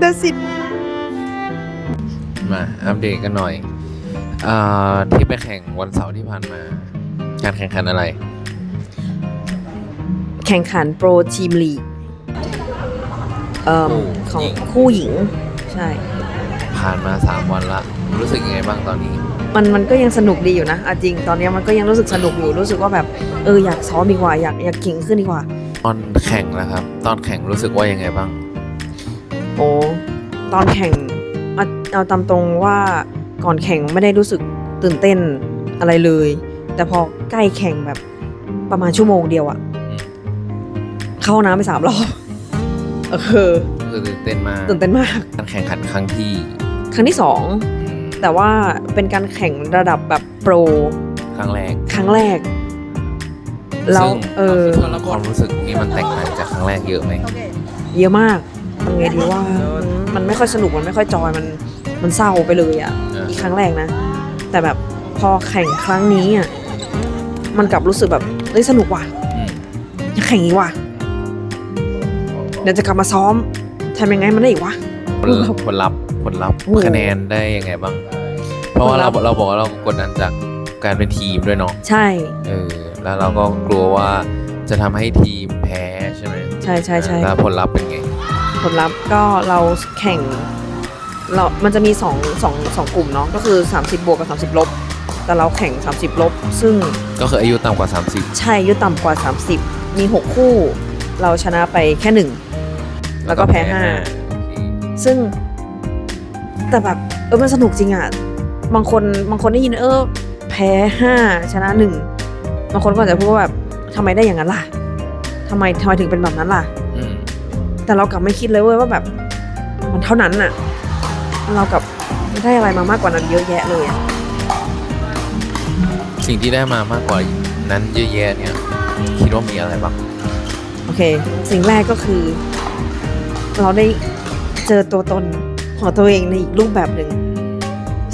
that's it มาอัปเดตกันหน่อยอาที่ไปแข่งวันเสาร์ที่ผ่านมา การแข่งขันอะไร แข่งขันโปรทีมลีกเอ่อของหญิงคู่หญิง ใช่ ผ่านมา3วันละรู้สึกยังไงบ้างตอนนี้ มันมันก็ยังสนุกดีอยู่นะอะจริง ตอนนี้มันก็ยังรู้สึกสนุกอยู่รู้สึกว่าแบบเอออยากซ้อมดีกว่าอยากอยากเก่งขึ้นดีกว่า ตอนแข่งแล้วครับ ตอนแข่งรู้สึกว่ายังไงบ้าง โอ้ตอนแข่งเอาเอาตามตรงว่าก่อนแข่งไม่ได้รู้สึกตื่นเต้นอะไรเลย แต่พอใกล้แข่งแบบประมาณชั่วโมงเดียวอะอืมเข้าห้องน้ำไปสามรอบเออคือตื่นเต้นมากตื่นเต้นมาก การแข่งขันครั้งที่ ครั้งที่สองแต่ว่าเป็นการแข่งระดับแบบโปร ครั้งแรก ครั้งแรกแล้วซึ่งเออความรู้สึกนี่มันแตกต่างจากครั้งแรกเยอะไหมเยอะมากทำ ไงดีว่ามันมันไม่ค่อยสนุกมันไม่ค่อยจอยมันมันเศร้าไปเลยอะอ่าอีกครั้งแรกนะ แต่แบบพอแข่งครั้งนี้อะมันกลับรู้สึกแบบเฮ้ยสนุกว่ะอืมอยากแข่งอีกว่ะเดี๋ยวจะกลับมาซ้อมทำยังไงมันได้อีกวะผลลัพธ์ผลลัพธ์ผลลัพธ์โอ้โหคะแนนได้ยังไงบ้าง เพราะว่าผลลัเราพธ์เราบอกว่าเรากดดันจากการเป็นทีมด้วยเนาะใช่เออแล้วเราก็กลัวว่าจะทำให้ทีมแพ้ใช่ไหมใช่ใช่ใช่แล้วผลลัพธ์เป็นไง ผลลัพธ์ก็เราแข่งเรา มันจะมีสองสองสองกลุ่มเนาะ ก็คือ 30 บวกกับ 30 ลบ แต่เราแข่ง 30 ลบ ซึ่งก็คืออายุต่ำกว่าใช่อายุต่ำกว่า 30 มี 6 คู่ เราชนะไปแค่หนึ่ง30แล้วก็แพ้ห้าซึ่ง แต่แบบ เออ มันสนุกจริงอะบางคน บางคนได้ยินเออ แพ้ห้าชนะหนึ่งบางคนก็อาจจะพูดว่าแบบทำไมได้อย่างนั้นล่ะทำไมทำไมถึงเป็นแบบนั้นล่ะอืม แต่เรากลับไม่คิดเลยเว้ยว่าแบบ มันเท่านั้นน่ะเรากลับได้อะไรมามากกว่านั้นเยอะแยะเลยอะสิ่งที่ได้มามากกว่านั้นเยอะแยะเนี่ย คิดว่ามีอะไรบ้างโอเค สิ่งแรกก็คือ เราได้เจอตัวตนของตัวเองในอีกรูปแบบหนึ่ง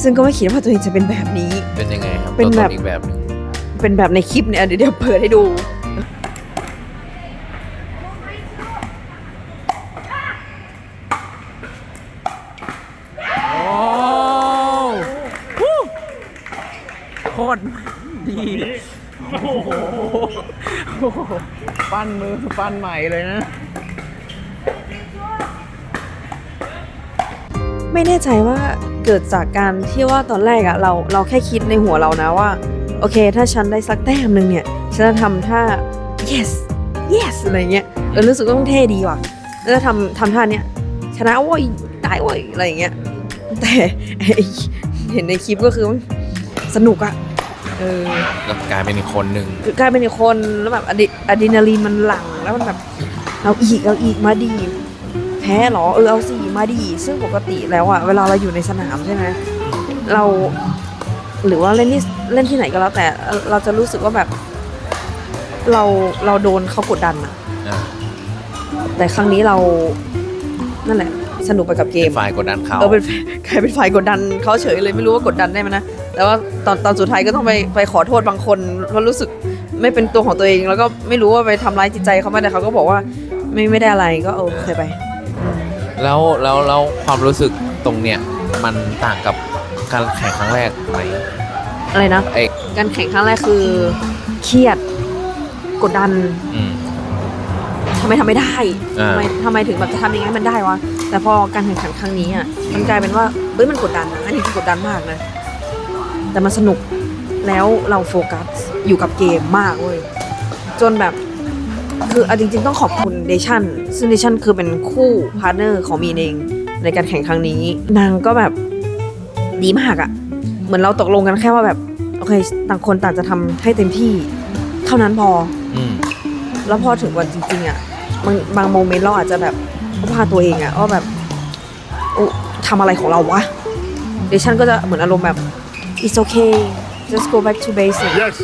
ซึ่งก็ไม่คิดว่าตัวเองจะเป็นแบบนี้ เป็นยังไงครับเป็นตัวตแบบอีกแบบหนึงเป็นแบบในคลิปเนี่ยเดี๋ยวเดี๋ยวเปิดให้ดู โคตรดีโอ้ โหปั้นมือปั้นใหม่เลยนะ ไม่แน่ใจว่าเกิดจากการที่ว่าตอนแรกอะเราเราแค่คิดในหัวเรานะว่า โอเค ถ้าฉันได้สักแต้มหนึ่งเนี่ย ฉันจะทำท่า yes yes อะไรเงี้ยเออรู้สึกว่าต้องเท่ดีว่ะแล้วจะทำทำท่าเนี้ยชนะโว้ยได้โว้ยอะไรอย่างเงี้ยแต่เห็นในคลิปก็คือสนุกอะ เออแล้วกลายเป็นอีกคนหนึ่งคือกลายเป็นอีกคนแล้วแบบอะดรีอะดรีนาลีนมันหลั่งแล้วมันแบบเอาอีกเอาอีกมาดีแพ้เหรอเออเอาสี่มาดีซึ่งปกติแล้วอะเวลาเราอยู่ในสนามใช่ไหมเราหรือว่าเล่นที่เล่นที่ไหนก็แล้วแต่เราจะรู้สึกว่าแบบ เราเราโดนเขากดดันอะอ่าแต่ครั้งนี้เรานั่นแหละ สนุกไปกับเกเป็มนฝ่ายกดดันเขาเออเป็นกลายเป็นฝ่ายกดดันเขาเฉยเลยไม่รู้ว่ากดดันได้ไหมนะ แต่ว่าตอนตอนสุดท้ายก็ต้องไปไปขอโทษบางคนเพราะรู้สึกไม่เป็นตัวของตัวเอง แล้วก็ไม่รู้ว่าไปทำร้ายจิตใจเขาไหมแต่เขาก็บอกว่าไม่ไม่ได้อะไรก็โอเคไป แล้วแล้วแล้วความรู้สึกตรงเนี้ยมันต่างกับการแข่งครั้งแรกไหมอะไรนะไอ้การแข่งครั้งแรกคือเครียดกดดันอืม ทำไมทำไม่ได้อ่า ทำไมทำไมถึงแบบจะทำยังไงให้มันได้วะแต่พอการแข่งขันครั้งนี้อะมันกลายเป็นว่าเอ้ยมันกดดันนะอันนี้คือกดดันมากนะ แต่มันสนุกแล้วเราโฟกัสอยู่กับเกมมากเว้ยจนแบบคือเอาจริงๆต้องขอบคุณเดชันซึ่งเดชันคือเป็นคู่พาร์ทเนอร์ของมีนเองในการแข่งครั้งนี้ นางก็แบบดีมากอะเหมือนเราตกลงกันแค่ว่าแบบ โอเคต่างคนต่างจะทำให้เต็มที่เท่านั้นพออืมแล้วพอถึงวันจริง ๆอะบางบางโมเมนต์เราอาจจะแบบว่าตัวเองอะว่าแบบอุทำอะไรของเราวะเดชันก็จะเหมือนอารมณ์แบบ it's okay just go back to basic Yes.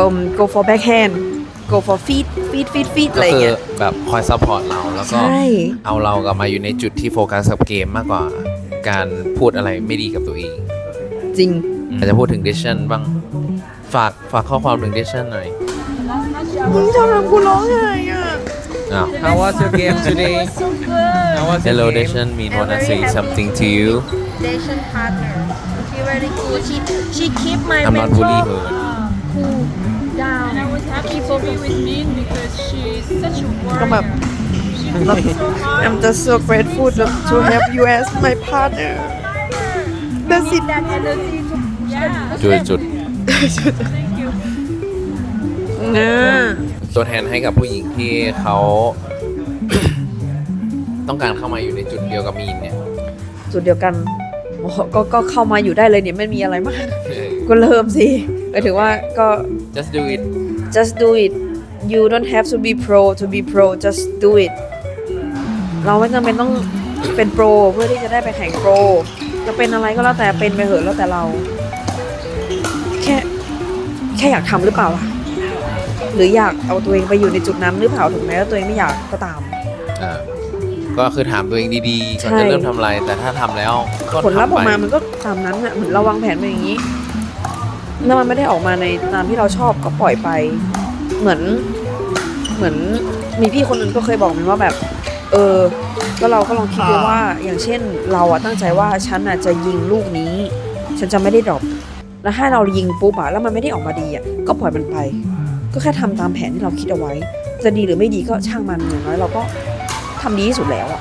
um, go for backhand go for feet feet feet feet ก็อะไรอย่างคือเงี้ย แบบคอยซัพพอร์ตเราแล้วก็ใช่ เอาเรากลับมาอยู่ในจุดที่โฟกัสกับเกมมากกว่า การพูดอะไรไม่ดีกับตัวเองจริง อาจจะพูดถึงเดชันบ้าง ฝากฝากข้อความถึงเดชันหน่อยมึงทำทำกูร้องไห้อะอ้าว How was your game today So good. How was Hello Deshan mean wanna say something to you Station partner. She very good. She she keep my I'm not mental bully her cool down. And I was happy to be with Min because she's such a Come warrior. up. She works so hard. I'm just so grateful to to have you as my partner That's it That energy to Yeah. จุดจุด Thank you. นะตัวแทนให้กับผู้หญิงที่เขา ต้องการเข้ามาอยู่ในจุดเดียวกับมีนเนี่ย จุดเดียวกัน โอ้โหก็ก็เข้ามาอยู่ได้เลยเนี่ยไม่มีอะไรมากเออก็เริ่มสิหมายถึงว่าก็ just do it just do it you don't have to be pro to be pro just do it เราไม่จำเป็นต้องเป็นโปรเพื่อที่จะได้ไปแข่งโปรจะเป็นอะไรก็แล้วแต่เป็นไปเหอะแล้วแต่เรา แค่แค่อยากทำหรือเปล่าล่ะ หรืออยากเอาตัวเองไปอยู่ในจุดนั้นหรือเปล่าถึงแม้ว่าตัวเองไม่อยากก็ตาม อ่า ก็คือถามตัวเองดีๆก่อนใช่จะเริ่มทำอะไร แต่ถ้าทำแล้วก็ผลลัพธ์อทำอกไปมามันก็ตามนั้นอะเหมือนเราวางแผนมาอย่างนี้แล้วมันไม่ได้ออกมาในตามที่เราชอบก็ปล่อยไป เหมือนเหมือนมีพี่คนนึงก็เคยบอกมันว่าแบบ เออก็เราก็ลองคิดดูว่าอย่างเช่นเราอะตั้งใจว่าฉันอะจะยิงลูกนี้ ฉันจะไม่ได้ดรอปแล้วถ้าเรายิงปุ๊บอะแล้วมันไม่ได้ออกมาดีอะก็ปล่อยมันไป ก็แค่ทำตามแผนที่เราคิดเอาไว้ จะดีหรือไม่ดีก็ช่างมันอย่างน้อยเราก็ ทำดีที่สุดแล้วอะ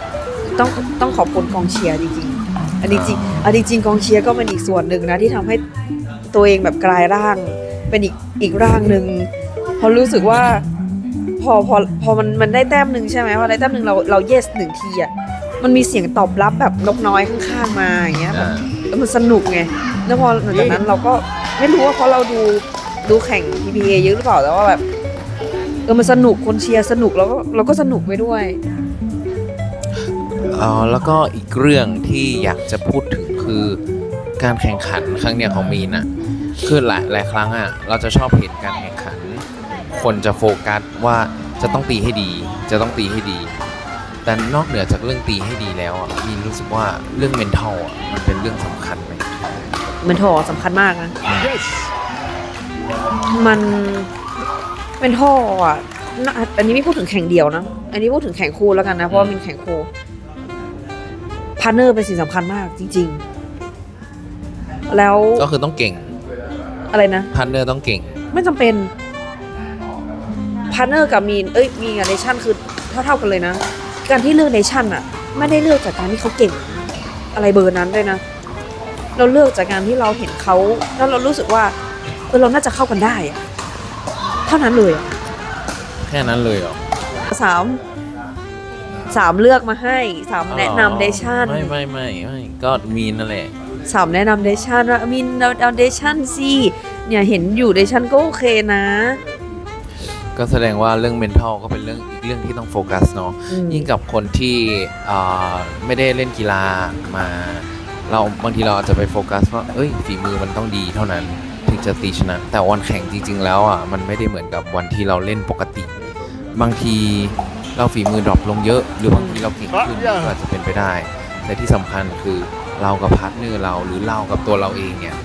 ต้องต้องขอบคุณกองเชียร์จริงๆอันนี้จริงอันนี้จริงกองเชียร์ก็เป็นอีกส่วนหนึ่งนะที่ทำให้ตัวเองแบบกลายร่างเป็นอีกอีกร่างหนึ่งเพราะรู้สึกว่าพอพอพอมันมันได้แต้มหนึ่งใช่ไหมพอได้แต้มหนึ่งเราเรา yes หนึ่งทีอะมันมีเสียงตอบรับแบบนกน้อยข้างๆมาอย่างเงี้ยแบบอ่าแล้วมันสนุกไงแล้วพอหลังจากนั้นเราก็ไม่รู้ว่าเพราะเราดูดูแข่ง PPA เยอะหรือเปล่าแต่ว่าแบบเออมันสนุกคนเชียร์สนุกแล้วก็เราก็สนุกไปด้วย อ๋อแล้วก็อีกเรื่องที่อยากจะพูดถึงคือการแข่งขันครั้งเนี้ยของมีนอะคือหลายหลายครั้งอะเราจะชอบเห็นการแข่งขัน คนจะโฟกัสว่าจะต้องตีให้ดี จะต้องตีให้ดี แต่นอกเหนือจากเรื่องตีให้ดีแล้วอะมีนรู้สึกว่าเรื่อง mental อะมันเป็นเรื่องสำคัญไหม มันท่อสำคัญมากนะ มันเป็นท่ออะน่าอันนี้ไม่พูดถึงแข่งเดียวนะ อันนี้พูดถึงแข่งคู่แล้วกันนะ เพราะว่ามันแข่งคู่ พาร์เนอร์เป็นสิ่งสำคัญมากจริง ๆ แล้วก็คือต้องเก่งอะไรนะพันเนอร์ต้องเก่ง ไม่จำเป็นพาร์เนอร์กับมีนเอ้ยมีกับเนชั่นคือเท่าๆกันเลยนะ การที่เลือกเนชั่นอะไม่ได้เลือกจากการที่เขาเก่ง อะไรเบอร์นั้นด้วยนะ เราเลือกจากการที่เราเห็นเขาแล้วเรารู้สึกว่าเออเราน่าจะเข้ากันได้อะเท่านั้นเลยอะแค่นั้นเลยเหรอสาม สามเลือกมาให้สามแนะนำเดชั่นไม่ไม่ไม่ไม่ก็มีนนั่นแหละสามแนะนำเดชั่นว่ามีนเราเอาเดชั่นสิเนี่ยเห็นอยู่เดชั่นก็โอเคนะ ก็แสดงว่าเรื่อง mental ก็เป็นเรื่องอีกเรื่องที่ต้องโฟกัสเนาะอืม ยิ่งกับคนที่อ่าไม่ได้เล่นกีฬามา เราบางทีเราอาจจะไปโฟกัสว่าเอ้ยฝีมือมันต้องดีเท่านั้นถึงจะตีชนะ แต่วันแข่งจริง ๆ แล้วอะมันไม่ได้เหมือนกับวันที่เราเล่นปกติ บางที เราฝีมือดรอปลงเยอะ หรือบางทีเราเก่งขึ้นก็อาจจะเป็นไปได้ แต่ที่สำคัญคือเรากับพาร์ทเนอร์เราหรือเรากับตัวเราเองเนี่ย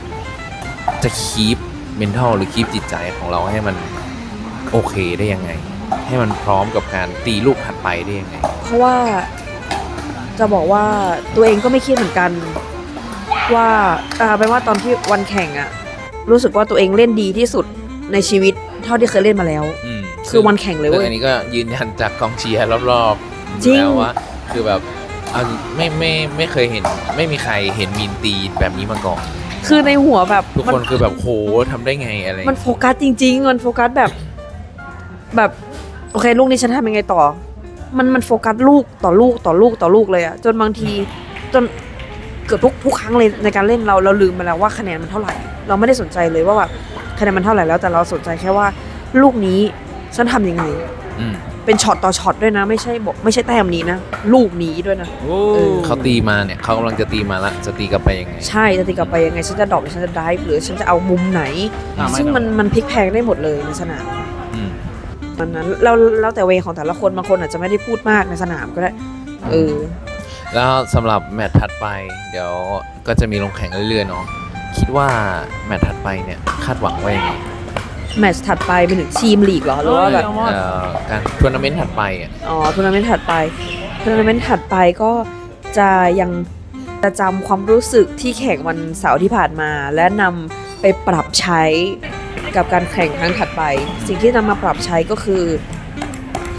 จะคีป mental หรือคีปจิตใจของเราให้มันโอเคได้ยังไง ให้มันพร้อมกับการตีลูกถัดไปได้ยังไง เพราะว่าจะบอกว่าตัวเองก็ไม่คิดเหมือนกัน ว่าอ่าเป็นว่าตอนที่วันแข่งอะรู้สึกว่าตัวเองเล่นดีที่สุดในชีวิตเท่าที่เคยเล่นมาแล้ว อืม คือวันแข่งเลยซึ่เว้งยอันนี้ก็ยืนยันจากกองเชียร์รอบๆจริงแล้วว่า คือแบบเอาไม่ไม่ไม่เคยเห็น ไม่มีใครเห็นมีนตีแบบนี้มาก่อน คือในหัวแบบทุกมัคนคือแบบโหทำได้ไงอะไร มันโฟกัสจริง ๆ มันโฟกัสแบบ แบบโอเคลูกนี้ฉันทำยังไงต่อ มันมันโฟกัสลูกต่อลูกต่อลูกต่อลูกเลยอะจนบางทีจนเกือบทุกทุกครั้งเลยในการเล่นเราเราลืมไปแล้วว่าคะแนนมันเท่าไหร่ เราไม่ได้สนใจเลยว่าแบบคะแนนมันเท่าไหร่แล้วแต่เราสนใจแค่ว่า ลูกนี้ ฉันทำยังไง อืมเป็นช็อตต่อช็อตด้วยนะ ไม่ใช่บอกไม่ใช่แต้มนี้นะ ลูกนี้ด้วยนะ เออ เขาตีมาเนี่ยเขากำลังจะตีมาละจะตีกลับไปยังไง ใช่จะตีกลับไปยังไง ฉันจะดรอปหรือฉันจะดิฟหรือฉันจะเอามุมไหน อะไม่ซึ่งมันมันพลิกแพลงได้หมดเลยในสนามอืม มันนั้นแล้วแล้วแต่เวของแต่ละคนบางคนอาจจะไม่ได้พูดมากในสนามก็ได้เออ แล้วสำหรับแมตช์ถัดไปเดี๋ยวก็จะมีลงแข่งเรื่อยๆเนาะคิดว่าแมตช์ถัดไปเนี่ยคาดหวังว่ายังไง แมตช์ถัดไปเป็นถึงทีมลีกเหรอหรือว่าแบบเอ้ยเอมอนเอ่อการทัวร์นาเมนต์ถัดไปอะ อ๋อทัวร์นาเมนต์ถัดไปทัวร์นาเมนต์ถัดไปก็จะยังจะจำความรู้สึกที่แข่งวันเสาร์ที่ผ่านมา และนำไปปรับใช้กับการแข่งครั้งถัดไป สิ่งที่นำมาปรับใช้ก็คือ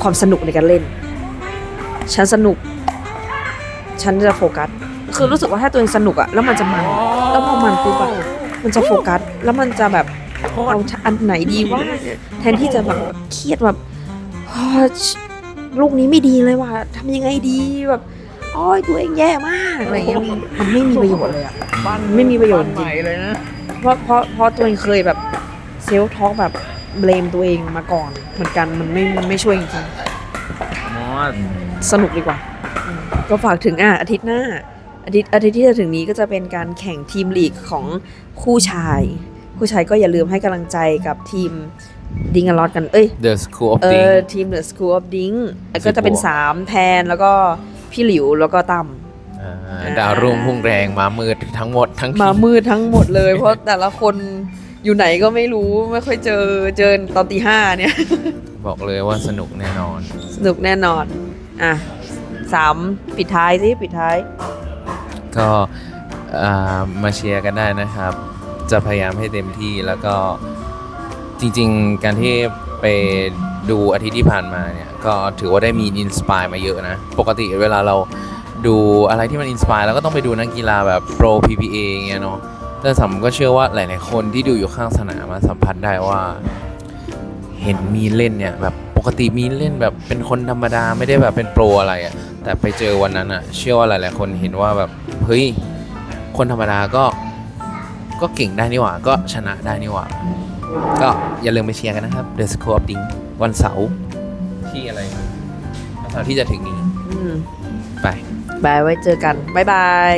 ความสนุกในการเล่น ฉันสนุก ฉันจะโฟกัส คือรู้สึกว่าถ้าตัวเองสนุกอะแล้วมันจะมัน แล้วพอมันปุ๊บอะมันจะโฟกัส แล้วมันจะแบบโคต เอารอันไหนดีว่า แทนที่จะแบบเครียดแบบโอ๊ยลูกนี้ไม่ดีเลยว่ะทำยังไงดีแบบโอ้ยตัวเองแย่มากอะไรอย่างเงี้ยมันมันไม่มีประโยชน์เลยอะปั้นไม่มีประโยชน์จริปั้งนใหม่เลยนะเพราะเพราะเพราะตัวเองเคยแบบเซลฟ์ทอล์กแบบเบลมตัวเองมาก่อน เหมือนกันมันไม่มันไม่ช่วยจริงมอสๆสนุกดีกว่าอืมก็ฝากถึงอะอาทิตย์หน้าอาทิตย์อาทิตย์ที่จะถึงนี้ก็จะเป็นการแข่งทีมลีกของคู่ชาย คู่ชายก็อย่าลืมให้กำลังใจกับทีมดิงอลอดกัน เอ้ย The School of เอ Ding อทีม The School of Ding แล้วก็จะเป็น 3 แทนแล้วก็พี่หลิวแล้วก็ตั้ม อ่าดาวรุ่งพุ่งแรงมามืดทั้งหมดทั้งทีมามืดทั้งหมดเลย เพราะแต่ละคนอยู่ไหนก็ไม่รู้ไม่ค่อยเจอเจอตอนตีห้าเนี่ย บอกเลยว่าสนุกแน่นอน สนุกแน่นอน อะสามปิดท้ายสิปิดท้าย ก็อ่ามาเชียร์กันได้นะครับ จะพยายามให้เต็มที่แล้วก็จริง ๆ การที่ไปดูอาทิตย์ที่ผ่านมาเนี่ยก็ถือว่าได้มีอินสปายมาเยอะนะ ปกติเวลาเราดูอะไรที่มันอินสปายเราก็ต้องไปดูนักกีฬาแบบโปร PPA เงี้ยเนาะแต่สำก็เชื่อว่าหลาย ๆ คนที่ดูอยู่ข้างสนามมาสัมผัสได้ว่า เห็นมีเล่นเนี่ยแบบปกติมีเล่นแบบเป็นคนธรรมดาไม่ได้แบบเป็นโปรอะไรอะ่ะแต่ไปเจอวันนั้นอะ่ะ เชื่อว่าหลาย ๆ คนเห็นว่าแบบเฮ้ยคนธรรมดาก็ ก็เก่งได้นี่หว่า ก็ชนะได้นี่หว่า ก็อย่าลืมไปเชียร์กันนะครับ The School of Ding วันเสาร์ที่อะไรนะวันเสาร์ที่จะถึงนี้ อืมไป บายไว้เจอกัน บ๊ายบาย